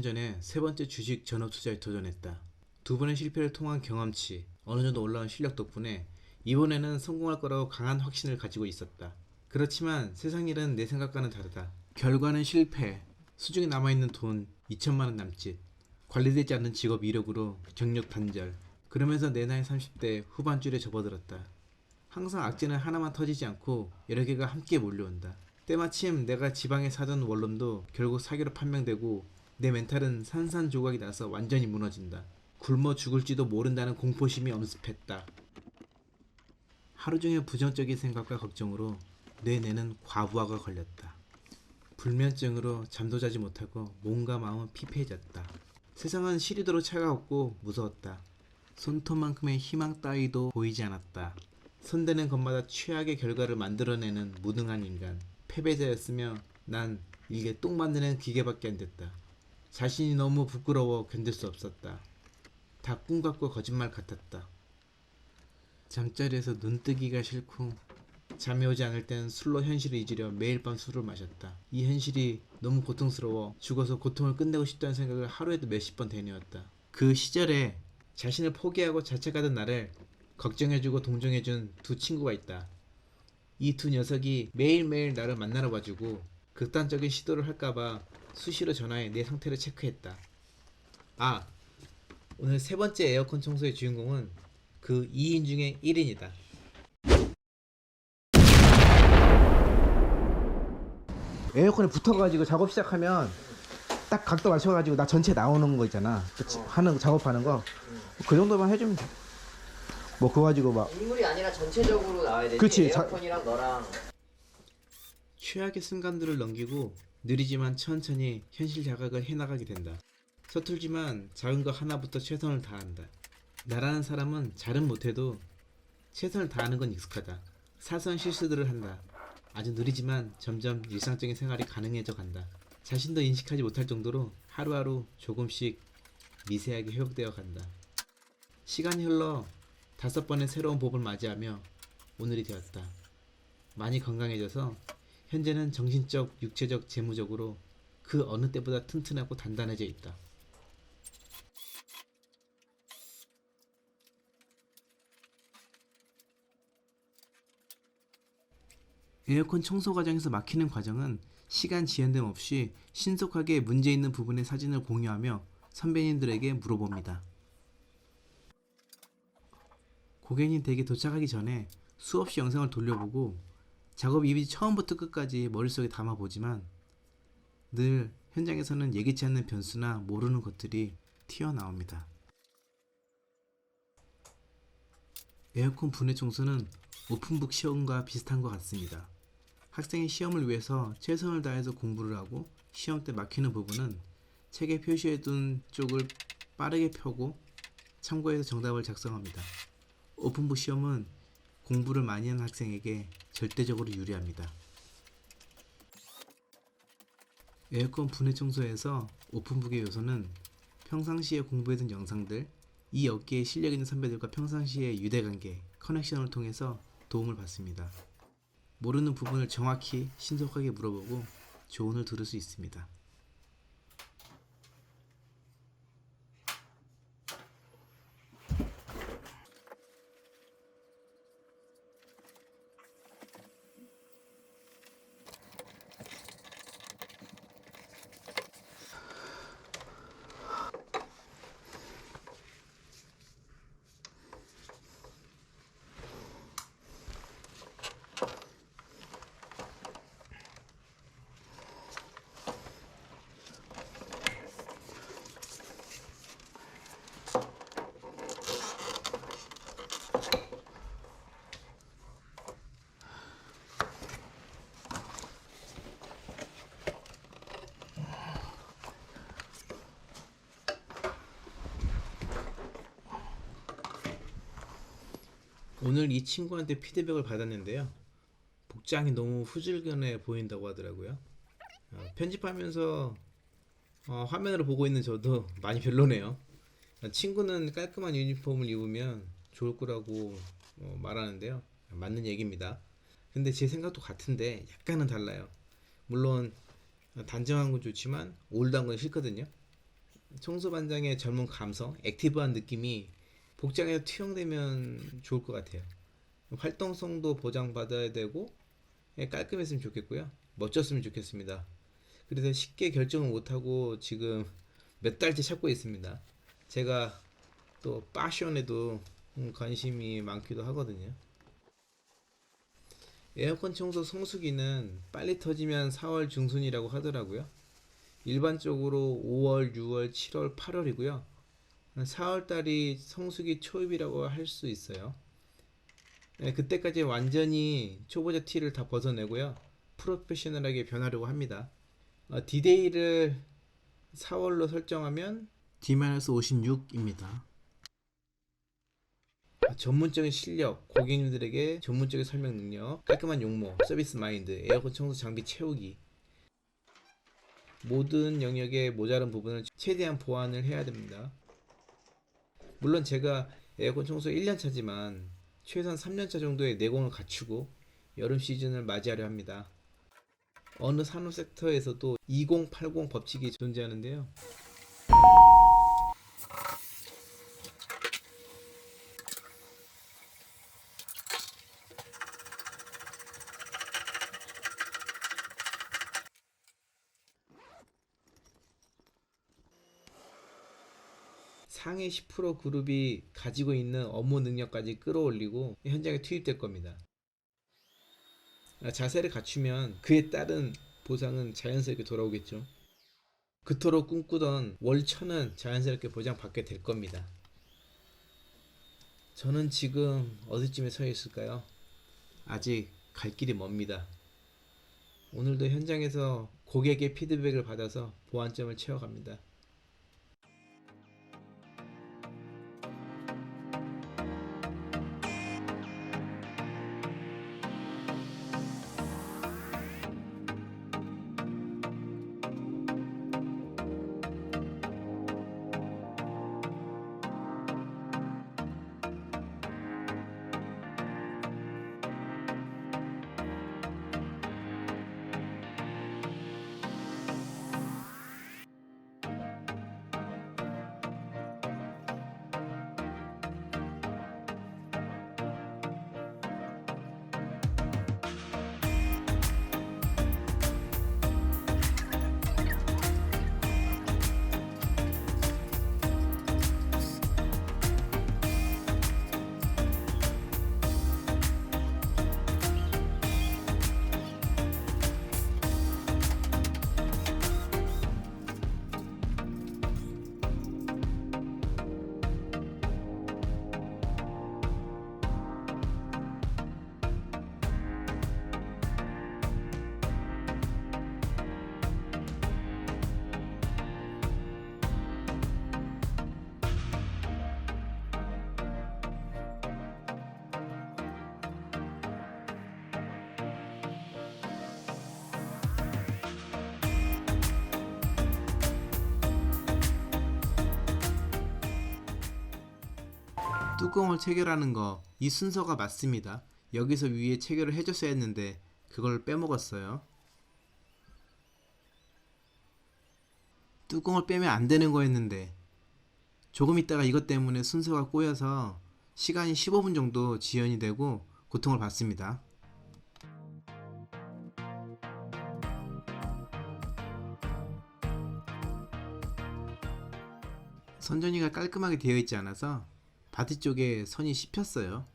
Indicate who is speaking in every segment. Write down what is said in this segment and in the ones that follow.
Speaker 1: 4년 전에 세 번째 주식 전업 투자에 도전했다. 두 번의 실패를 통한 경험치, 어느 정도 올라온 실력 덕분에 이번에는 성공할 거라고 강한 확신을 가지고 있었다. 그렇지만 세상 일은 내 생각과는 다르다. 결과는 실패, 수중에 남아있는 돈 2천만 원 남짓, 관리되지 않는 직업 이력으로 경력 단절. 그러면서 내 나이 30대 후반줄에 접어들었다. 항상 악재는 하나만 터지지 않고 여러 개가 함께 몰려온다. 때마침 내가 지방에 사던 원룸도 결국 사기로 판명되고 내 멘탈은 산산조각이 나서 완전히 무너진다. 굶어 죽을지도 모른다는 공포심이 엄습했다. 하루 종일 부정적인 생각과 걱정으로 내 뇌는 과부하가 걸렸다. 불면증으로 잠도 자지 못하고 몸과 마음은 피폐해졌다. 세상은 시리도록 차가웠고 무서웠다. 손톱만큼의 희망 따위도 보이지 않았다. 손대는 것마다 최악의 결과를 만들어내는 무능한 인간. 패배자였으며 난 일개 똥 만드는 기계밖에 안 됐다. 자신이 너무 부끄러워 견딜 수 없었다. 다 꿈 같고 거짓말 같았다. 잠자리에서 눈뜨기가 싫고 잠이 오지 않을 땐 술로 현실을 잊으려 매일 밤 술을 마셨다. 이 현실이 너무 고통스러워 죽어서 고통을 끝내고 싶다는 생각을 하루에도 몇십 번 되뇌었다. 그 시절에 자신을 포기하고 자책하던 나를 걱정해주고 동정해준 두 친구가 있다. 이 두 녀석이 매일매일 나를 만나러 와주고 극단적인 시도를 할까봐 수시로 전화해 내 상태를 체크했다. 아, 오늘 세 번째 에어컨 청소의 주인공은 그 2인 중에 1인이다. 에어컨에 붙어가지고 작업 시작하면 딱 각도 맞춰가지고 나 전체 나오는 거 있잖아. 그치? 하는 작업하는 거. 그 정도만 해주면 돼. 뭐 그거 가지고 막
Speaker 2: 인물이 아니라 전체적으로 나와야 되지.
Speaker 1: 그치, 자-
Speaker 2: 에어컨이랑 너랑
Speaker 1: 최악의 순간들을 넘기고 느리지만 천천히 현실 자각을 해나가게 된다. 서툴지만 작은 것 하나부터 최선을 다한다. 나라는 사람은 잘은 못해도 최선을 다하는 건 익숙하다. 사소한 실수들을 한다. 아주 느리지만 점점 일상적인 생활이 가능해져 간다. 자신도 인식하지 못할 정도로 하루하루 조금씩 미세하게 회복되어 간다. 시간이 흘러 다섯 번의 새로운 복을 맞이하며 오늘이 되었다. 많이 건강해져서 현재는 정신적, 육체적, 재무적으로 그 어느 때보다 튼튼하고 단단해져 있다. 에어컨 청소 과정에서 막히는 과정은 시간 지연됨 없이 신속하게 문제 있는 부분의 사진을 공유하며 선배님들에게 물어봅니다. 고객님 댁에 도착하기 전에 수없이 영상을 돌려보고 작업 이미지 처음부터 끝까지 머릿속에 담아보지만 늘 현장에서는 예기치 않는 변수나 모르는 것들이 튀어나옵니다. 에어컨 분해 청소는 오픈북 시험과 비슷한 것 같습니다. 학생이 시험을 위해서 최선을 다해서 공부를 하고 시험 때 막히는 부분은 책에 표시해둔 쪽을 빠르게 펴고 참고해서 정답을 작성합니다. 오픈북 시험은 공부를 많이 하는 학생에게 절대적으로 유리합니다. 에어컨 분해 청소에서 오픈북의 요소는 평상시에 공부해둔 영상들, 이 업계에 실력 있는 선배들과 평상시의 유대관계, 커넥션을 통해서 도움을 받습니다. 모르는 부분을 정확히 신속하게 물어보고 조언을 들을 수 있습니다. 오늘 이 친구한테 피드백을 받았는데요. 복장이 너무 후줄근해 보인다고 하더라고요. 어, 편집하면서 어, 화면으로 보고 있는 저도 많이 별로네요. 어, 친구는 깔끔한 유니폼을 입으면 좋을 거라고 어, 말하는데요. 맞는 얘기입니다. 근데 제 생각도 같은데 약간은 달라요. 물론 어, 단정한 건 좋지만 올드한 건 싫거든요. 청소 반장의 젊은 감성, 액티브한 느낌이 복장에 투영되면 좋을 것 같아요. 활동성도 보장받아야 되고 예, 깔끔했으면 좋겠고요. 멋졌으면 좋겠습니다. 그래서 쉽게 결정을 못하고 지금 몇 달째 찾고 있습니다. 제가 또 패션에도 음, 관심이 많기도 하거든요. 에어컨 청소 성수기는 빨리 터지면 4월 중순이라고 하더라고요. 일반적으로 5월, 6월, 7월, 8월이고요. 4월 달이 성수기 초입이라고 할 수 있어요. 네, 그때까지 완전히 초보자 티를 다 벗어내고요. 프로페셔널하게 변하려고 합니다. 어, 디데이를 4월로 설정하면 D-56입니다. 전문적인 실력, 고객님들에게 전문적인 설명 능력, 깔끔한 용모, 서비스 마인드, 에어컨 청소 장비 채우기 모든 영역의 모자란 부분을 최대한 보완을 해야 됩니다. 물론 제가 에어컨 청소 1년 차지만 최소한 3년 차 정도의 내공을 갖추고 여름 시즌을 맞이하려 합니다. 어느 산업 섹터에서도 2080 법칙이 존재하는데요. 상위 10% 그룹이 가지고 있는 업무 능력까지 끌어올리고 현장에 투입될 겁니다. 아, 자세를 갖추면 그에 따른 보상은 자연스럽게 돌아오겠죠. 그토록 꿈꾸던 월천은 자연스럽게 보장받게 될 겁니다. 저는 지금 어디쯤에 서 있을까요? 아직 갈 길이 멉니다. 오늘도 현장에서 고객의 피드백을 받아서 보완점을 채워갑니다. 뚜껑을 체결하는 거 이 순서가 맞습니다. 여기서 위에 체결을 해줬어야 했는데 그걸 빼먹었어요. 뚜껑을 빼면 안 되는 거였는데 조금 있다가 이것 때문에 순서가 꼬여서 시간이 15분 정도 지연이 되고 고통을 받습니다. 선전이가 깔끔하게 되어 있지 않아서 바디 쪽에 선이 씹혔어요.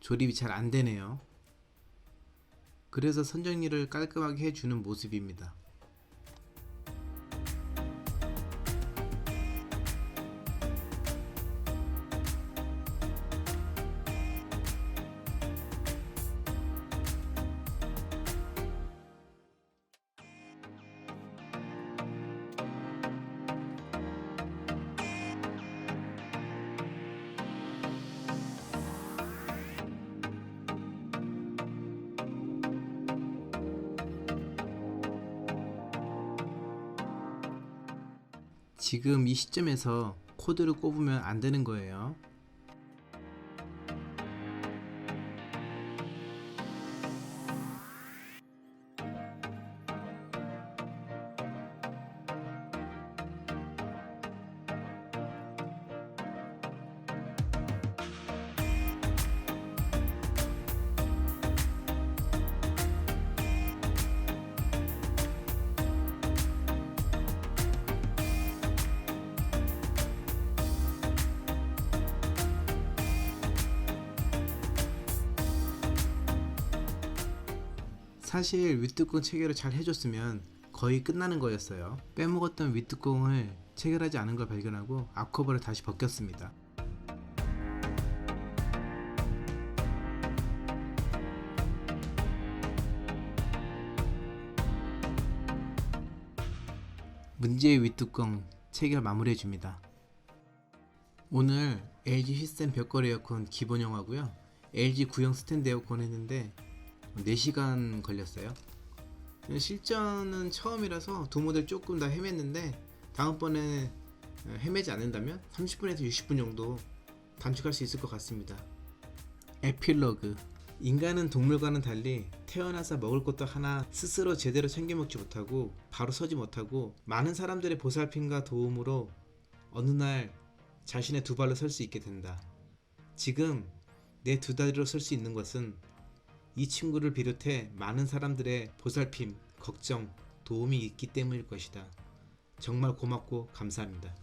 Speaker 1: 조립이 잘 안 되네요. 그래서 선정리를 깔끔하게 해주는 모습입니다. 지금 이 시점에서 코드를 꼽으면 안 되는 거예요. 사실 윗뚜껑 체결을 잘 해줬으면 거의 끝나는 거였어요. 빼먹었던 윗뚜껑을 체결하지 않은 걸 발견하고 앞커버를 다시 벗겼습니다. 문제의 윗뚜껑 체결 마무리해 줍니다. 오늘 LG 시스템 벽걸이 에어컨 기본형하고요. LG 구형 스탠드 에어컨 했는데 4시간 걸렸어요. 실전은 처음이라서 두 모델 조금 다 헤맸는데 다음번에 헤매지 않는다면 30분에서 60분 정도 단축할 수 있을 것 같습니다. 에필로그 인간은 동물과는 달리 태어나서 먹을 것도 하나 스스로 제대로 챙겨 먹지 못하고 바로 서지 못하고 많은 사람들의 보살핌과 도움으로 어느 날 자신의 두 발로 설 수 있게 된다. 지금 내 두 다리로 설 수 있는 것은 이 친구를 비롯해 많은 사람들의 보살핌, 걱정, 도움이 있기 때문일 것이다. 정말 고맙고 감사합니다.